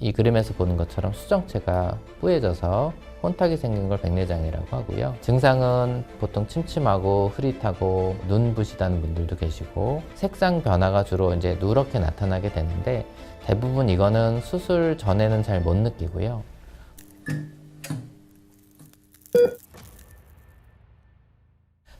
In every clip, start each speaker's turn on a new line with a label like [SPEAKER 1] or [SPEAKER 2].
[SPEAKER 1] 이 그림에서 보는 것처럼 수정체가 뿌얘져서 혼탁이 생긴 걸 백내장이라고 하고요. 증상은 보통 침침하고 흐릿하고 눈 부시다는 분들도 계시고 색상 변화가 주로 이제 누렇게 나타나게 되는데 대부분 이거는 수술 전에는 잘 못 느끼고요.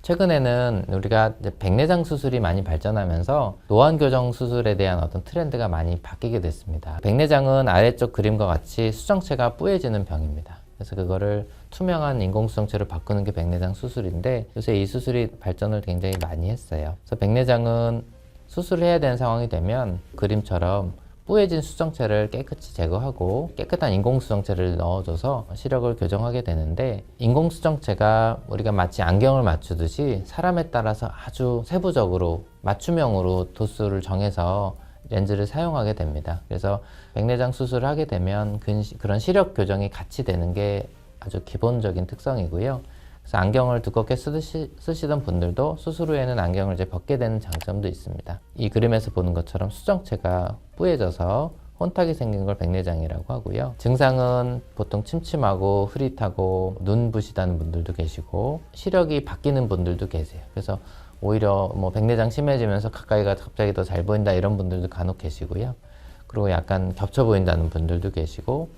[SPEAKER 1] 최근에는 우리가 백내장 수술이 많이 발전하면서 노안 교정 수술에 대한 어떤 트렌드가 많이 바뀌게 됐습니다. 백내장은 아래쪽 그림과 같이 수정체가 뿌얘지는 병입니다. 그래서 그거를 투명한 인공수정체로 바꾸는 게 백내장 수술인데 요새 이 수술이 발전을 굉장히 많이 했어요. 그래서 백내장은 수술을 해야 되는 상황이 되면 그림처럼 뿌얘진 수정체를 깨끗이 제거하고 깨끗한 인공수정체를 넣어줘서 시력을 교정하게 되는데 인공수정체가 우리가 마치 안경을 맞추듯이 사람에 따라서 아주 세부적으로 맞춤형으로 도수를 정해서 렌즈를 사용하게 됩니다. 그래서 백내장 수술을 하게 되면 그런 시력 교정이 같이 되는 게 아주 기본적인 특성이고요. 그래서 안경을 두껍게 쓰시, 쓰시던 분들도 수술 후에는 안경을 이제 벗게 되는 장점도 있습니다. 이 그림에서 보는 것처럼 수정체가 뿌얘져서 혼탁이 생긴 걸 백내장이라고 하고요. 증상은 보통 침침하고 흐릿하고 눈 부시다는 분들도 계시고 시력이 바뀌는 분들도 계세요. 그래서 오히려 뭐 백내장 심해지면서 가까이가 갑자기 더 잘 보인다 이런 분들도 간혹 계시고요. 그리고 약간 겹쳐 보인다는 분들도 계시고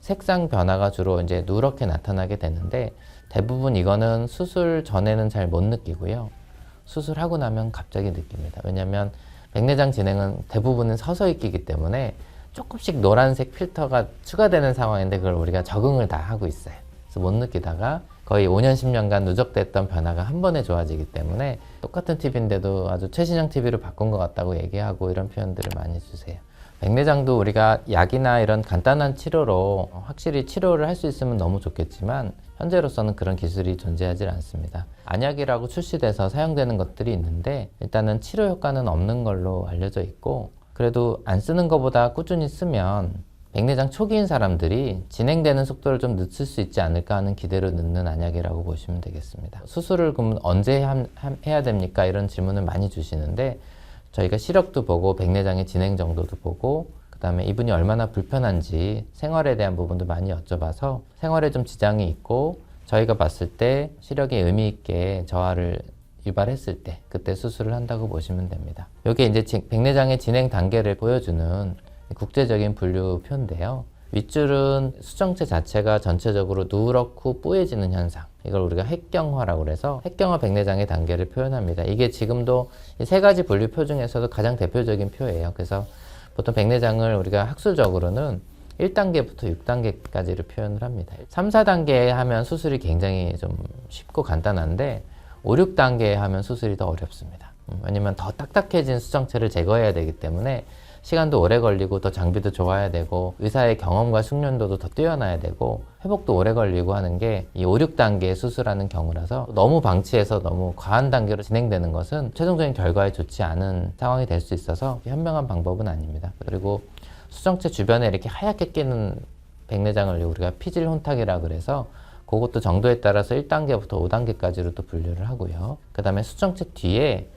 [SPEAKER 1] 색상 변화가 주로 이제 누렇게 나타나게 되는데 대부분 이거는 수술 전에는 잘 못 느끼고요. 수술하고 나면 갑자기 느낍니다. 왜냐하면 백내장 진행은 대부분은 서서히 끼기 때문에 조금씩 노란색 필터가 추가되는 상황인데 그걸 우리가 적응을 다 하고 있어요. 그래서 못 느끼다가 거의 5년, 10년간 누적됐던 변화가 한 번에 좋아지기 때문에 똑같은 TV인데도 아주 최신형 TV로 바꾼 것 같다고 얘기하고 이런 표현들을 많이 주세요. 백내장도 우리가 약이나 이런 간단한 치료로 확실히 치료를 할 수 있으면 너무 좋겠지만 현재로서는 그런 기술이 존재하지 않습니다. 안약이라고 출시돼서 사용되는 것들이 있는데 일단은 치료 효과는 없는 걸로 알려져 있고 그래도 안 쓰는 것보다 꾸준히 쓰면 백내장 초기인 사람들이 진행되는 속도를 좀 늦출 수 있지 않을까 하는 기대로 넣는 안약이라고 보시면 되겠습니다. 수술을 그럼 언제 함- 함- 해야 됩니까? 이런 질문을 많이 주시는데 저희가 시력도 보고 백내장의 진행 정도도 보고 그다음에 이분이 얼마나 불편한지 생활에 대한 부분도 많이 여쭤봐서 생활에 좀 지장이 있고 저희가 봤을 때 시력에 의미 있게 저하를 유발했을 때 그때 수술을 한다고 보시면 됩니다. 이게 이제 지- 백내장의 진행 단계를 보여주는 국제적인 분류표인데요. 윗줄은 수정체 자체가 전체적으로 누렇고 뿌얘지는 현상. 이걸 우리가 핵경화라고 그래서 핵경화 백내장의 단계를 표현합니다. 이게 지금도 이세 가지 분류표 중에서도 가장 대표적인 표예요. 그래서 보통 백내장을 우리가 학술적으로는 1단계부터 6단계까지를 표현을 합니다. 3, 4단계 하면 수술이 굉장히 좀 쉽고 간단한데 5, 6단계 하면 수술이 더 어렵습니다. 음, 왜냐면 더 딱딱해진 수정체를 제거해야 되기 때문에 시간도 오래 걸리고 더 장비도 좋아야 되고 의사의 경험과 숙련도도 더 뛰어나야 되고 회복도 오래 걸리고 하는 게 이 5, 6단계 수술하는 경우라서 너무 방치해서 너무 과한 단계로 진행되는 것은 최종적인 결과에 좋지 않은 상황이 될 수 있어서 현명한 방법은 아닙니다. 그리고 수정체 주변에 이렇게 하얗게 끼는 백내장을 우리가 피질 혼탁이라 그래서 그것도 정도에 따라서 1단계부터 5단계까지로 또 분류를 하고요. 그 다음에 수정체 뒤에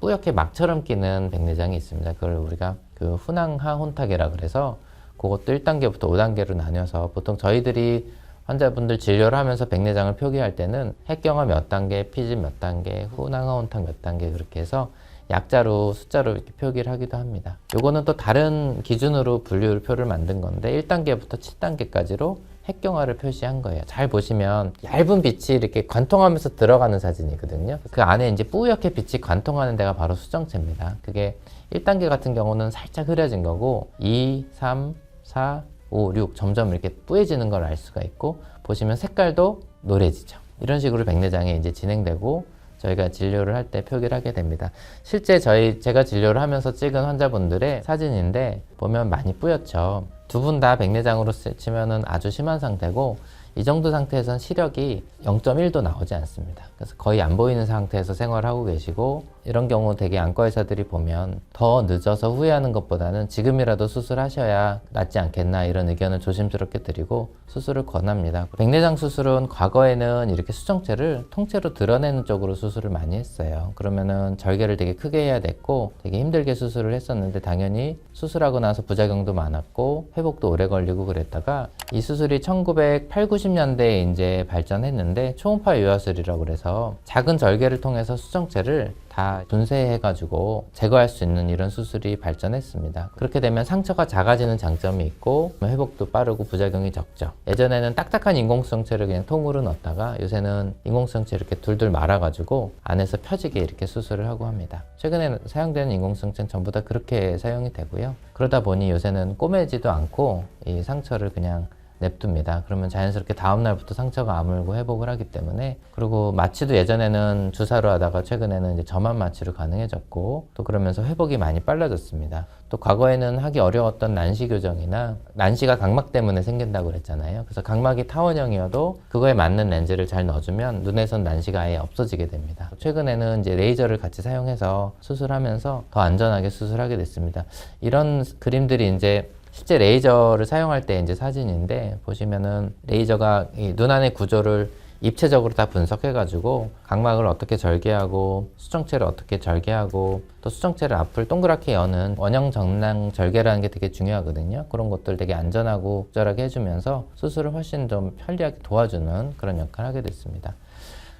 [SPEAKER 1] 뿌옇게 막처럼 끼는 백내장이 있습니다. 그걸 우리가 그 훈항하 혼탁이라 그래서 그것도 1단계부터 5단계로 나뉘어서 보통 저희들이 환자분들 진료를 하면서 백내장을 표기할 때는 핵경화 몇 단계, 피질 몇 단계, 훈항하 혼탁 몇 단계 그렇게 해서 약자로 숫자로 이렇게 표기를 하기도 합니다. 요거는 또 다른 기준으로 분류표를 만든 건데 1단계부터 7단계까지로 핵경화를 표시한 거예요. 잘 보시면 얇은 빛이 이렇게 관통하면서 들어가는 사진이거든요. 그 안에 이제 뿌옇게 빛이 관통하는 데가 바로 수정체입니다. 그게 1단계 같은 경우는 살짝 흐려진 거고 2, 3, 4, 5, 6 점점 이렇게 뿌얘지는 걸 알 수가 있고 보시면 색깔도 노래지죠. 이런 식으로 백내장이 이제 진행되고 저희가 진료를 할 때 표기를 하게 됩니다. 실제 저희 제가 진료를 하면서 찍은 환자분들의 사진인데 보면 많이 뿌옇죠. 두 분 다 백내장으로 쓰- 치면은 아주 심한 상태고 이 정도 상태에선 시력이 0.1도 나오지 않습니다. 그래서 거의 안 보이는 상태에서 생활하고 계시고 이런 경우 되게 안과 의사들이 보면 더 늦어서 후회하는 것보다는 지금이라도 수술하셔야 낫지 않겠나 이런 의견을 조심스럽게 드리고 수술을 권합니다. 백내장 수술은 과거에는 이렇게 수정체를 통째로 드러내는 쪽으로 수술을 많이 했어요. 그러면은 절개를 되게 크게 해야 됐고 되게 힘들게 수술을 했었는데 당연히 수술하고 나서 부작용도 많았고 회복도 오래 걸리고 그랬다가 이 수술이 1980, 90년대에 이제 발전했는데 초음파 유화술이라고 그래서 작은 절개를 통해서 수정체를 다 분쇄해가지고 제거할 수 있는 이런 수술이 발전했습니다. 그렇게 되면 상처가 작아지는 장점이 있고 회복도 빠르고 부작용이 적죠. 예전에는 딱딱한 인공수정체를 그냥 통으로 넣었다가 요새는 인공수정체 이렇게 둘둘 말아가지고 안에서 펴지게 이렇게 수술을 하고 합니다. 최근에 사용되는 인공수정체는 전부 다 그렇게 사용이 되고요. 그러다 보니 요새는 꼬매지도 않고 이 상처를 그냥 냅둡니다. 그러면 자연스럽게 다음 날부터 상처가 아물고 회복을 하기 때문에 그리고 마취도 예전에는 주사로 하다가 최근에는 이제 점압 마취로 가능해졌고 또 그러면서 회복이 많이 빨라졌습니다. 또 과거에는 하기 어려웠던 난시 교정이나 난시가 각막 때문에 생긴다고 그랬잖아요. 그래서 각막이 타원형이어도 그거에 맞는 렌즈를 잘 넣어주면 눈에선 난시가 아예 없어지게 됩니다. 최근에는 이제 레이저를 같이 사용해서 수술하면서 더 안전하게 수술하게 됐습니다. 이런 그림들이 이제 실제 레이저를 사용할 때 이제 사진인데 보시면은 레이저가 이눈 안의 구조를 입체적으로 다 분석해가지고 각막을 어떻게 절개하고 수정체를 어떻게 절개하고 또 수정체를 앞을 동그랗게 여는 원형 정랑 절개라는 게 되게 중요하거든요. 그런 것들 되게 안전하고 적절하게 해주면서 수술을 훨씬 좀 편리하게 도와주는 그런 역할을 하게 됐습니다.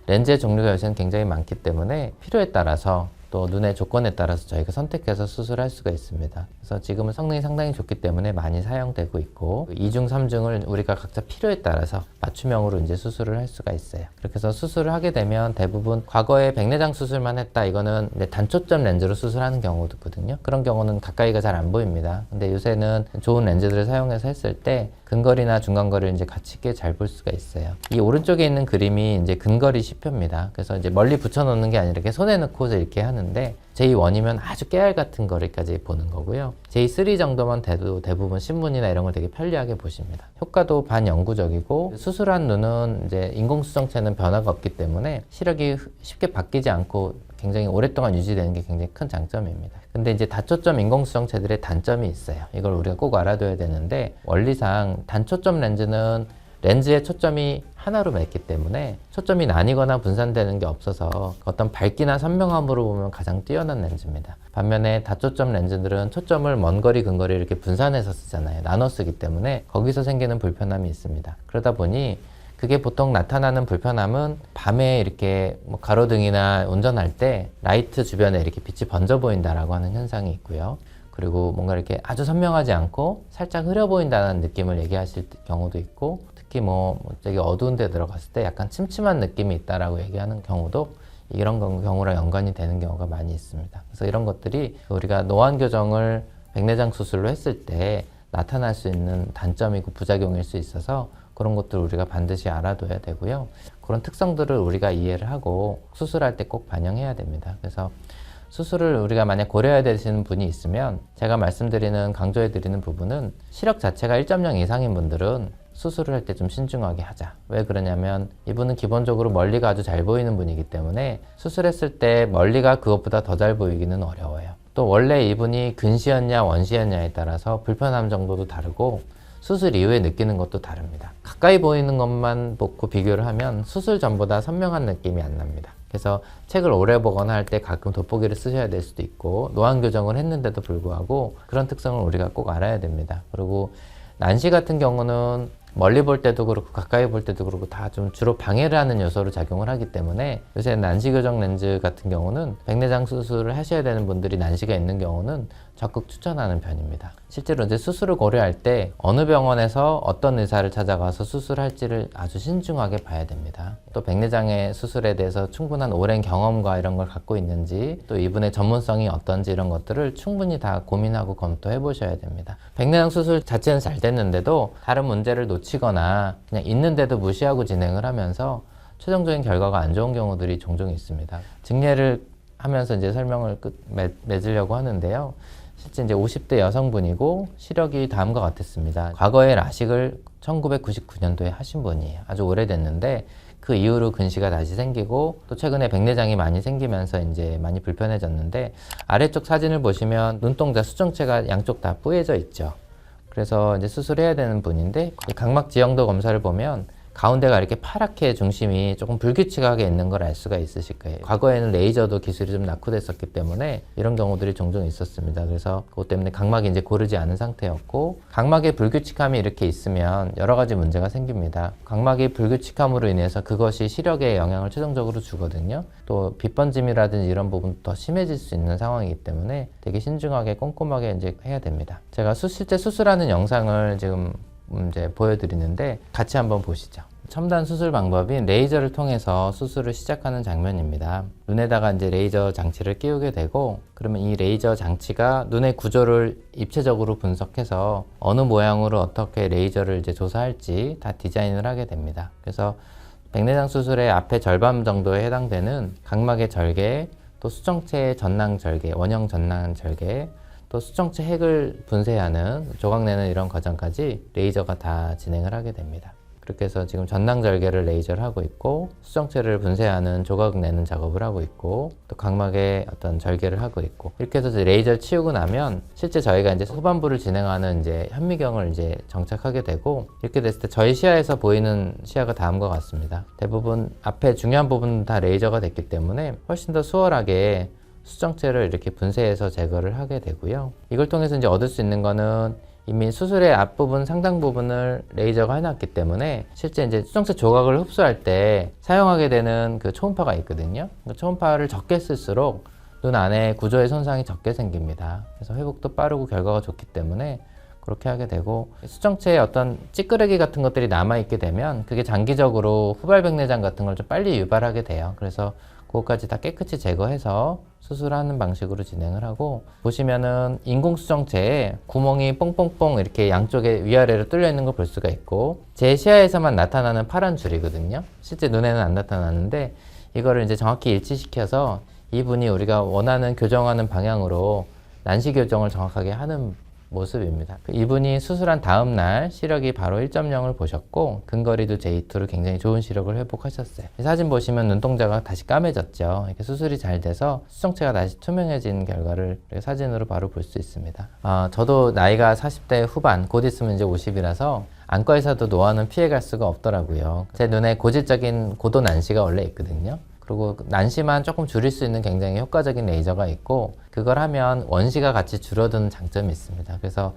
[SPEAKER 1] 렌즈의 종류가 요새는 굉장히 많기 때문에 필요에 따라서 또 눈의 조건에 따라서 저희가 선택해서 수술할 수가 있습니다. 그래서 지금은 성능이 상당히 좋기 때문에 많이 사용되고 있고 2중, 3중을 우리가 각자 필요에 따라서 맞춤형으로 이제 수술을 할 수가 있어요. 그렇게 해서 수술을 하게 되면 대부분 과거에 백내장 수술만 했다 이거는 단초점 렌즈로 수술하는 경우도 있거든요. 그런 경우는 가까이가 잘 안 보입니다. 근데 요새는 좋은 렌즈들을 사용해서 했을 때 근거리나 중간거리를 이제 같이 꽤 잘 볼 수가 있어요. 이 오른쪽에 있는 그림이 이제 근거리 시표입니다. 그래서 이제 멀리 붙여놓는 게 아니라 이렇게 손에 넣고 이렇게 하는데 J1이면 아주 깨알 같은 거리까지 보는 거고요. J3 정도만 돼도 대부분 신문이나 이런 걸 되게 편리하게 보십니다. 효과도 반영구적이고 수술한 눈은 이제 인공수정체는 변화가 없기 때문에 시력이 쉽게 바뀌지 않고 굉장히 오랫동안 유지되는 게 굉장히 큰 장점입니다. 근데 이제 다초점 인공수정체들의 단점이 있어요. 이걸 우리가 꼭 알아둬야 되는데 원리상 단초점 렌즈는 렌즈의 초점이 하나로 맺기 때문에 초점이 나뉘거나 분산되는 게 없어서 어떤 밝기나 선명함으로 보면 가장 뛰어난 렌즈입니다. 반면에 다초점 렌즈들은 초점을 먼 거리, 근거리 이렇게 분산해서 쓰잖아요. 나눠 쓰기 때문에 거기서 생기는 불편함이 있습니다. 그러다 보니 그게 보통 나타나는 불편함은 밤에 이렇게 뭐 가로등이나 운전할 때 라이트 주변에 이렇게 빛이 번져 보인다라고 하는 현상이 있고요. 그리고 뭔가 이렇게 아주 선명하지 않고 살짝 흐려 보인다는 느낌을 얘기하실 경우도 있고 특히 뭐 되게 어두운 데 들어갔을 때 약간 침침한 느낌이 있다라고 얘기하는 경우도 이런 경우랑 연관이 되는 경우가 많이 있습니다. 그래서 이런 것들이 우리가 노안 교정을 백내장 수술로 했을 때 나타날 수 있는 단점이고 부작용일 수 있어서 그런 것들 우리가 반드시 알아둬야 되고요. 그런 특성들을 우리가 이해를 하고 수술할 때 꼭 반영해야 됩니다. 그래서 수술을 우리가 만약 고려해야 되시는 분이 있으면 제가 말씀드리는 강조해 드리는 부분은 시력 자체가 1.0 이상인 분들은 수술을 할 때 좀 신중하게 하자. 왜 그러냐면 이분은 기본적으로 멀리가 아주 잘 보이는 분이기 때문에 수술했을 때 멀리가 그것보다 더 잘 보이기는 어려워요. 또 원래 이분이 근시였냐 원시였냐에 따라서 불편함 정도도 다르고 수술 이후에 느끼는 것도 다릅니다. 가까이 보이는 것만 보고 비교를 하면 수술 전보다 선명한 느낌이 안 납니다. 그래서 책을 오래 보거나 할 때 가끔 돋보기를 쓰셔야 될 수도 있고 노안 교정을 했는데도 불구하고 그런 특성을 우리가 꼭 알아야 됩니다. 그리고 난시 같은 경우는 멀리 볼 때도 그렇고 가까이 볼 때도 그렇고 다 좀 주로 방해를 하는 요소로 작용을 하기 때문에 요새 난시 교정 렌즈 같은 경우는 백내장 수술을 하셔야 되는 분들이 난시가 있는 경우는 적극 추천하는 편입니다. 실제로 이제 수술을 고려할 때 어느 병원에서 어떤 의사를 찾아가서 수술할지를 아주 신중하게 봐야 됩니다. 또 백내장의 수술에 대해서 충분한 오랜 경험과 이런 걸 갖고 있는지 또 이분의 전문성이 어떤지 이런 것들을 충분히 다 고민하고 검토해 보셔야 됩니다. 백내장 수술 자체는 잘 됐는데도 다른 문제를 놓치거나 그냥 있는데도 무시하고 진행을 하면서 최종적인 결과가 안 좋은 경우들이 종종 있습니다. 증례를 하면서 이제 설명을 끝 맺, 맺으려고 하는데요. 실제 이제 50대 여성분이고 시력이 다음과 같았습니다. 과거에 라식을 1999년도에 하신 분이에요. 아주 오래됐는데 그 이후로 근시가 다시 생기고 또 최근에 백내장이 많이 생기면서 이제 많이 불편해졌는데 아래쪽 사진을 보시면 눈동자 수정체가 양쪽 다 뿌얘져 있죠. 그래서 이제 수술해야 되는 분인데 이 각막 지형도 검사를 보면 가운데가 이렇게 파랗게 중심이 조금 불규칙하게 있는 걸 알 수가 있으실 거예요. 과거에는 레이저도 기술이 좀 낙후됐었기 때문에 이런 경우들이 종종 있었습니다. 그래서 그것 때문에 각막이 이제 고르지 않은 상태였고 각막의 불규칙함이 이렇게 있으면 여러 가지 문제가 생깁니다. 각막이 불규칙함으로 인해서 그것이 시력에 영향을 최종적으로 주거든요. 또 빗번짐이라든지 이런 부분 더 심해질 수 있는 상황이기 때문에 되게 신중하게 꼼꼼하게 이제 해야 됩니다. 제가 수, 실제 수술하는 영상을 지금 음, 이제 보여드리는데 같이 한번 보시죠. 첨단 수술 방법인 레이저를 통해서 수술을 시작하는 장면입니다. 눈에다가 이제 레이저 장치를 끼우게 되고 그러면 이 레이저 장치가 눈의 구조를 입체적으로 분석해서 어느 모양으로 어떻게 레이저를 이제 조사할지 다 디자인을 하게 됩니다. 그래서 백내장 수술의 앞에 절반 정도에 해당되는 각막의 절개, 또 수정체의 전낭 절개, 원형 전낭 절개, 또 수정체 핵을 분쇄하는 조각내는 이런 과정까지 레이저가 다 진행을 하게 됩니다. 그렇게 해서 지금 전낭 절개를 레이저를 하고 있고 수정체를 분쇄하는 조각 내는 작업을 하고 있고 또 각막에 어떤 절개를 하고 있고 이렇게 해서 레이저를 치우고 나면 실제 저희가 이제 후반부를 진행하는 이제 현미경을 이제 정착하게 되고 이렇게 됐을 때 저희 시야에서 보이는 시야가 다음과 같습니다. 대부분 앞에 중요한 부분 다 레이저가 됐기 때문에 훨씬 더 수월하게 수정체를 이렇게 분쇄해서 제거를 하게 되고요. 이걸 통해서 이제 얻을 수 있는 거는 이미 수술의 앞부분 상당 부분을 레이저가 해놨기 때문에 실제 이제 수정체 조각을 흡수할 때 사용하게 되는 그 초음파가 있거든요. 그 초음파를 적게 쓸수록 눈 안에 구조의 손상이 적게 생깁니다. 그래서 회복도 빠르고 결과가 좋기 때문에 그렇게 하게 되고 수정체에 어떤 찌끄레기 같은 것들이 남아 있게 되면 그게 장기적으로 후발백내장 같은 걸 좀 빨리 유발하게 돼요. 그래서 그것까지 다 깨끗이 제거해서 수술하는 방식으로 진행을 하고 보시면은 인공 수정체에 구멍이 뽕뽕뽕 이렇게 양쪽에 위아래로 뚫려 있는 걸 볼 수가 있고 제 시야에서만 나타나는 파란 줄이거든요. 실제 눈에는 안 나타나는데 이거를 이제 정확히 일치시켜서 이분이 우리가 원하는 교정하는 방향으로 난시 교정을 정확하게 하는 모습입니다. 그 이분이 수술한 다음 날 시력이 바로 1.0을 보셨고 근거리도 J2로 굉장히 좋은 시력을 회복하셨어요. 이 사진 보시면 눈동자가 다시 까매졌죠. 이렇게 수술이 잘 돼서 수정체가 다시 투명해진 결과를 사진으로 바로 볼 수 있습니다. 아, 저도 나이가 40대 후반, 곧 있으면 이제 50이라서 안과에서도 노화는 피해갈 수가 없더라고요. 제 눈에 고질적인 고도 난시가 원래 있거든요. 그리고 난시만 조금 줄일 수 있는 굉장히 효과적인 레이저가 있고 그걸 하면 원시가 같이 줄어드는 장점이 있습니다. 그래서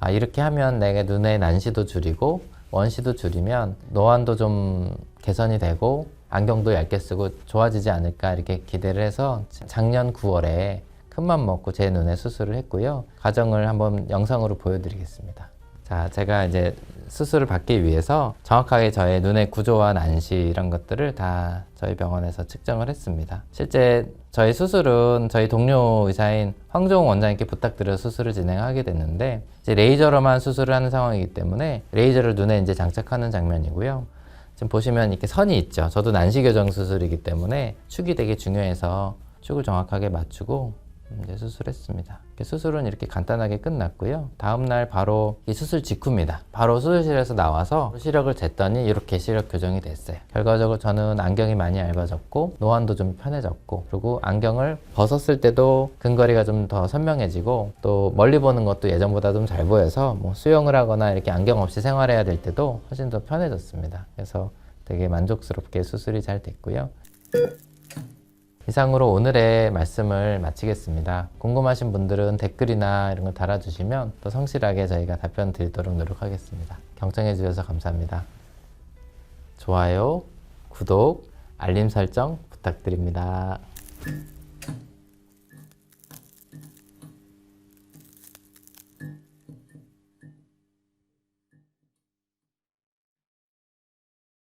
[SPEAKER 1] 아, 이렇게 하면 내가 눈의 난시도 줄이고 원시도 줄이면 노안도 좀 개선이 되고 안경도 얇게 쓰고 좋아지지 않을까 이렇게 기대를 해서 작년 9월에 큰맘 먹고 제 눈에 수술을 했고요. 과정을 한번 영상으로 보여드리겠습니다. 자, 제가 이제 수술을 받기 위해서 정확하게 저의 눈의 구조와 난시 이런 것들을 다 저희 병원에서 측정을 했습니다. 실제 저희 수술은 저희 동료 의사인 황종 원장님께 부탁드려 수술을 진행하게 됐는데 이제 레이저로만 수술을 하는 상황이기 때문에 레이저를 눈에 이제 장착하는 장면이고요. 지금 보시면 이렇게 선이 있죠. 저도 난시 교정 수술이기 때문에 축이 되게 중요해서 축을 정확하게 맞추고 이제 수술했습니다. 수술은 이렇게 간단하게 끝났고요. 다음 날 바로 이 수술 직후입니다. 바로 수술실에서 나와서 시력을 쟀더니 이렇게 시력 교정이 됐어요. 결과적으로 저는 안경이 많이 얇아졌고 노안도 좀 편해졌고 그리고 안경을 벗었을 때도 근거리가 좀 더 선명해지고 또 멀리 보는 것도 예전보다 좀 잘 보여서 뭐 수영을 하거나 이렇게 안경 없이 생활해야 될 때도 훨씬 더 편해졌습니다. 그래서 되게 만족스럽게 수술이 잘 됐고요. 이상으로 오늘의 말씀을 마치겠습니다. 궁금하신 분들은 댓글이나 이런 걸 달아주시면 또 성실하게 저희가 답변 드리도록 노력하겠습니다. 경청해 주셔서 감사합니다. 좋아요, 구독, 알림 설정 부탁드립니다.